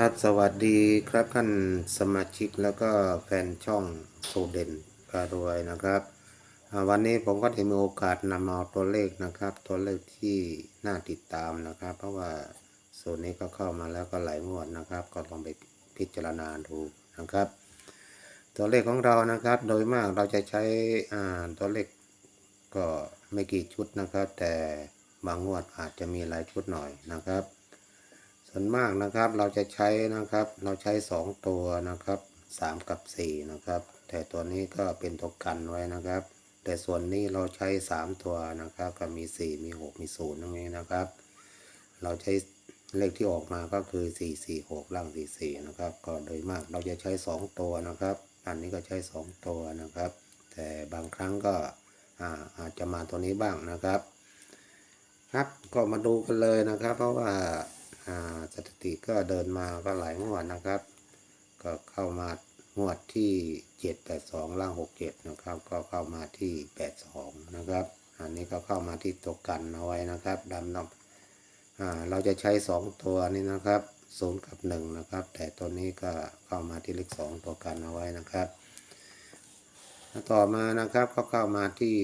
ครับสวัสดีครับท่านสมาชิกแล้วก็แฟนช่องโซเดนพารวยนะครับ วันนี้ผมก็ได้มีโอกาสนำเอาตัวเลขนะครับ ตัวเลขที่น่าติดตามนะครับ เพราะว่าส่วนนี้ก็เข้ามาแล้วก็หลายงวดนะครับ ก็ลองไปพิจารณาดูนะครับ ตัวเลขของเรานะครับ โดยมากเราจะใช้ตัวเลขก็ไม่กี่ชุดนะครับ แต่บางงวดอาจจะมีหลายชุดหน่อยนะครับ ส่วนมากนะครับเราจะใช้นะครับ เราใช้สองตัวนะครับสามกับสี่นะครับ แต่ตัวนี้ก็เป็นตัวกันไว้นะครับ แต่ส่วนนี้เราใช้สามตัวนะครับ ก็มีสี่มีหกมีศูนย์ตรงนี้นะครับ เราใช้เลขที่ออกมาก็คือสี่สี่หกล่างสี่สี่นะครับ ก็โดยมากเราจะใช้สองตัวนะครับ อันนี้ก็ใช้สองตัวนะครับ แต่บางครั้งก็อาอาจจะมาตัวนี้บ้างนะครับ ครับก็มาดูกันเลยนะครับ เพราะว่า สถิติก็เดินมาก็หลายงวดนะครับ ก็เข้ามางวดที่เจ็ดแปดสองล่างหกเจ็ดนะครับ ก็เข้ามาที่แปดสองนะครับ อันนี้ก็เข้ามาที่ตัวกันเอาไว้นะครับดำนำอ่าเราจะใช้สองตัวนี้นะครับศูนกับหนึ่งนะครับ แต่ตัวนี้ก็เข้ามาที่เลขสองตัวกันเอาไว้นะครับ ต่อมานะครับก็เข้ามาที่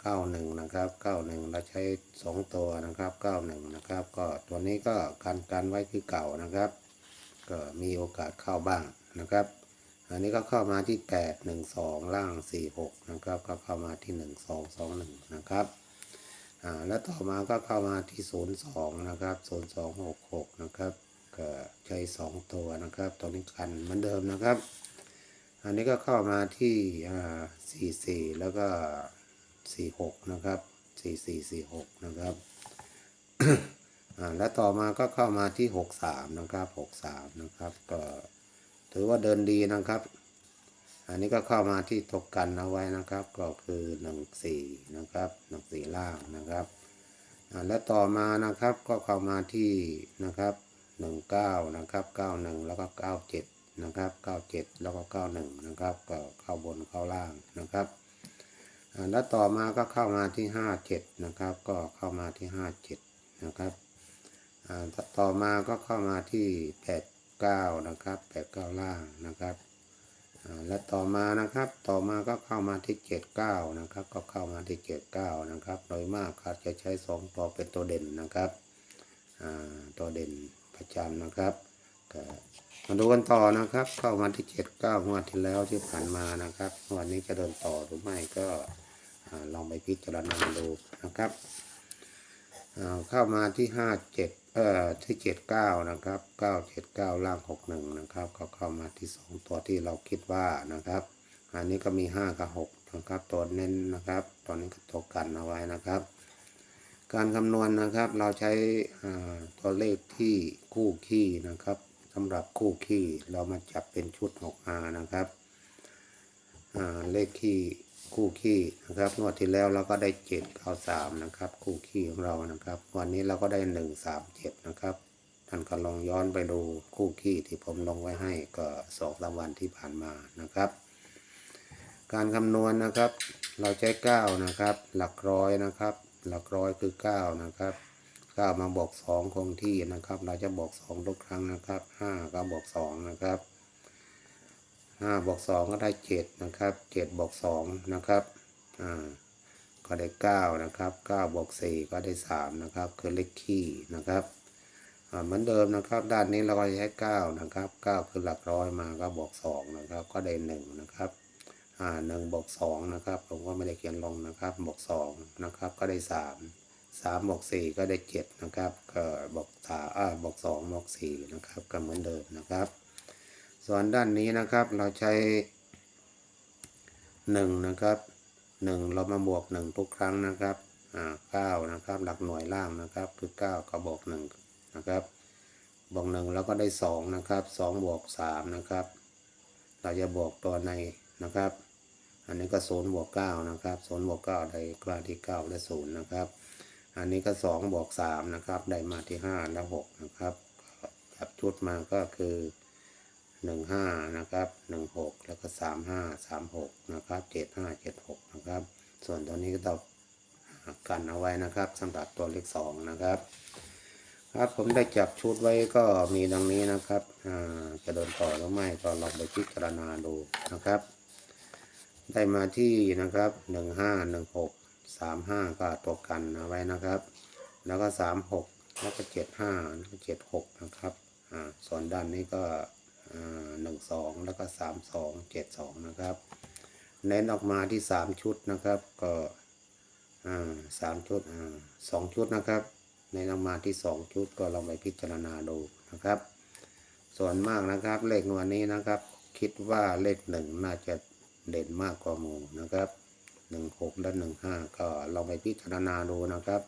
เก้าหนึ่งนะครับเก้าหนึ่งเราใช้สองตัวนะครับเก้าหนึ่งนะครับ ก็ตัวนี้ก็กันกันไว้คือเก่านะครับ ก็มีโอกาสเข้าบ้างนะครับ อันนี้ก็เข้ามาที่แปดหนึ่งสองล่างสี่หกนะครับ ก็เข้ามาที่หนึ่งสองสองหนึ่งนะครับอ่าแล้วต่อมาก็เข้ามาที่ศูนย์สองนะครับศูนย์สองหกหกนะครับ ก็ใช้สองตัวนะครับ ตัวนี้กันเหมือนเดิมนะครับ อันนี้ก็เข้ามาที่สี่สี่แล้วก็สี่หกนะครับสี่สี่สี่หกนะครับแล้วต่อมาก็เข้ามาที่หกสามนะครับหกสามนะครับ ก็ถือว่าเดินดีนะครับ อันนี้ก็เข้ามาที่ตกกันเอาไว้นะครับ ก็คือหนึ่งสี่นะครับหนึ่งสี่ล่างนะครับแล้วต่อมานะครับก็เข้ามาที่นะครับหนึ่งเก้านะครับเก้าหนึ่งแล้วก็เก้าเจ็ด นะครับ 97 แล้วก็ 91 นะครับ ก็เข้าบนเข้าล่างนะครับแล้วต่อมาก็เข้ามาที่ 57 นะครับ ก็เข้ามาที่ 57 นะครับต่อมาก็เข้ามาที่ 89 นะครับ 89 ล่างนะครับและต่อมานะครับ ต่อมาก็เข้ามาที่ 79 นะครับ ก็เข้ามาที่ 79 นะครับ โดยมากก็จะใช้ 2 ตัวเป็นตัวเด่นนะครับตัวเด่นประจำนะครับ มาดูกันต่อนะครับ เข้ามาที่เจ็ดเก้างวดที่แล้วที่ผ่านมานะครับ วันนี้จะเดินต่อหรือไม่ก็ลองไปพิจารณาดูนะครับเข้ามาที่ห้าเจ็ดเอ่อที่เจ็ดเก้านะครับเก้าเจ็ดเก้าล่างหกหนึ่งนะครับ ก็เข้ามาที่สองตัวที่เราคิดว่านะครับ อันนี้ก็มีห้ากับหกนะครับตัวเน้นนะครับ ตอนนี้ก็ตัวกันเอาไว้นะครับ การคำนวณนะครับเราใช้ตัวเลขที่คู่ขี้นะครับ สำหรับคู่ขี้เรามาจับเป็นชุด 6R นะครับเลขขี้คู่ขี้นะครับงวดที่แล้วเราก็ได้7 9 3นะครับ คู่ขี้ของเรานะครับ วันนี้เราก็ได้1 3 7นะครับท่านก็ลองย้อนไปดูคู่ขี้ที่ผมลงไว้ให้ก็สองสามวันที่ผ่านมานะครับ การคำนวณนะครับ เราใช้9นะครับ หลักร้อยนะครับ หลักร้อยคือ9นะครับ 9มาบอก2คงที่นะครับ เราจะบอก2ทุกครั้งนะครับ5ก็บอก2นะครับ5บอก2ก็ได้7นะครับ7บอก2นะครับอ่าก็ได้9นะครับ9บอก4ก็ได้3นะครับ คือเลขคี่นะครับอ่าเหมือนเดิมนะครับ ด้านนี้เราก็ใช้9นะครับ9คือหลักร้อยมาก็บอก2นะครับ ก็ได้1นะครับอ่าหนึ่งบวกสองนะครับ ผมก็ไม่ได้เขียนลงนะครับบวกสองนะครับ ก็ได้สาม สามบวกสี่ก็ได้เจ็ดนะครับ ก็บวกสามอ่าบวกสองบวกสี่นะครับ ก็เหมือนเดิมนะครับ ส่วนด้านนี้นะครับเราใช้หนึ่งนะครับหนึ่งเรามาบวกหนึ่งทุกครั้งนะครับอ่าเก้านะครับ หลักหน่วยล่างนะครับ คือเก้าก็บวกหนึ่งนะครับบวกหนึ่งเราก็ได้สองนะครับสองบวกสามนะครับ เราจะบวกตัวในนะครับ อันนี้ก็ศูนย์บวกเก้านะครับศูนย์บวกเก้าได้กลางที่เก้าและศูนย์นะครับ อันนี้ก็สองบวกสามนะครับได้มาที่ห้าและหกนะครับก็จับชุดมาก็คือหนึ่งห้านะครับหนึ่งหกแล้วก็สามห้าสามหกนะครับเจ็ดห้าเจ็ดหกนะครับ ส่วนตัวนี้ก็ต้องกันเอาไว้นะครับสำหรับตัวเลขสองนะครับ ครับผมได้จับชุดไว้ก็มีดังนี้นะครับอ่าจะโดนต่อหรือไม่ก็ลองไปพิจารณาดูนะครับ ได้มาที่นะครับหนึ่งห้าหนึ่งหก สามห้าก็ตัวกันเอาไว้นะครับ แล้วก็สามหกแล้วก็เจ็ดห้าแล้วก็เจ็ดหกนะครับอ่าส่วนด้านนี้ก็หนึ่งสองแล้วก็สามสองเจ็ดสองนะครับ เน้นออกมาที่สามชุดนะครับ ก็อ่าสามชุดอ่าสองชุดนะครับเน้นออกมาที่สองชุดก็ลองไปพิจารณาดูนะครับ ส่วนมากนะครับเลขวันนี้นะครับ คิดว่าเลขหนึ่งน่าจะเด่นมากกว่าหมู่นะครับ หนึ่งหกและหนึ่งห้าก็ลองไปพิจารณาดูนะครับ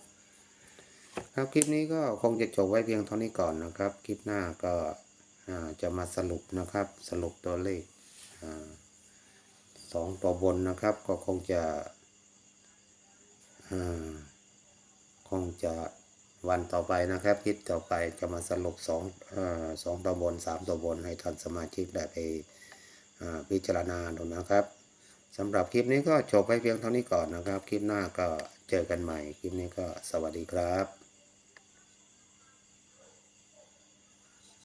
ครับคลิปนี้ก็คงจะจบไว้เพียงเท่านี้ก่อนนะครับ คลิปหน้าก็จะมาสรุปนะครับ สรุปตัวเลขอสองตัวบนนะครับ ก็คงจะคงจะวันต่อไปนะครับคลิปต่อไปจะมาสรุปสองอสองตัวบนสามตัวบนให้ท่านสมาชิกได้ไปพิจารณาดูนะครับ สำหรับคลิปนี้ก็จบไปเพียงเท่านี้ก่อนนะครับ คลิปหน้าก็เจอกันใหม่ คลิปนี้ก็สวัสดีครับ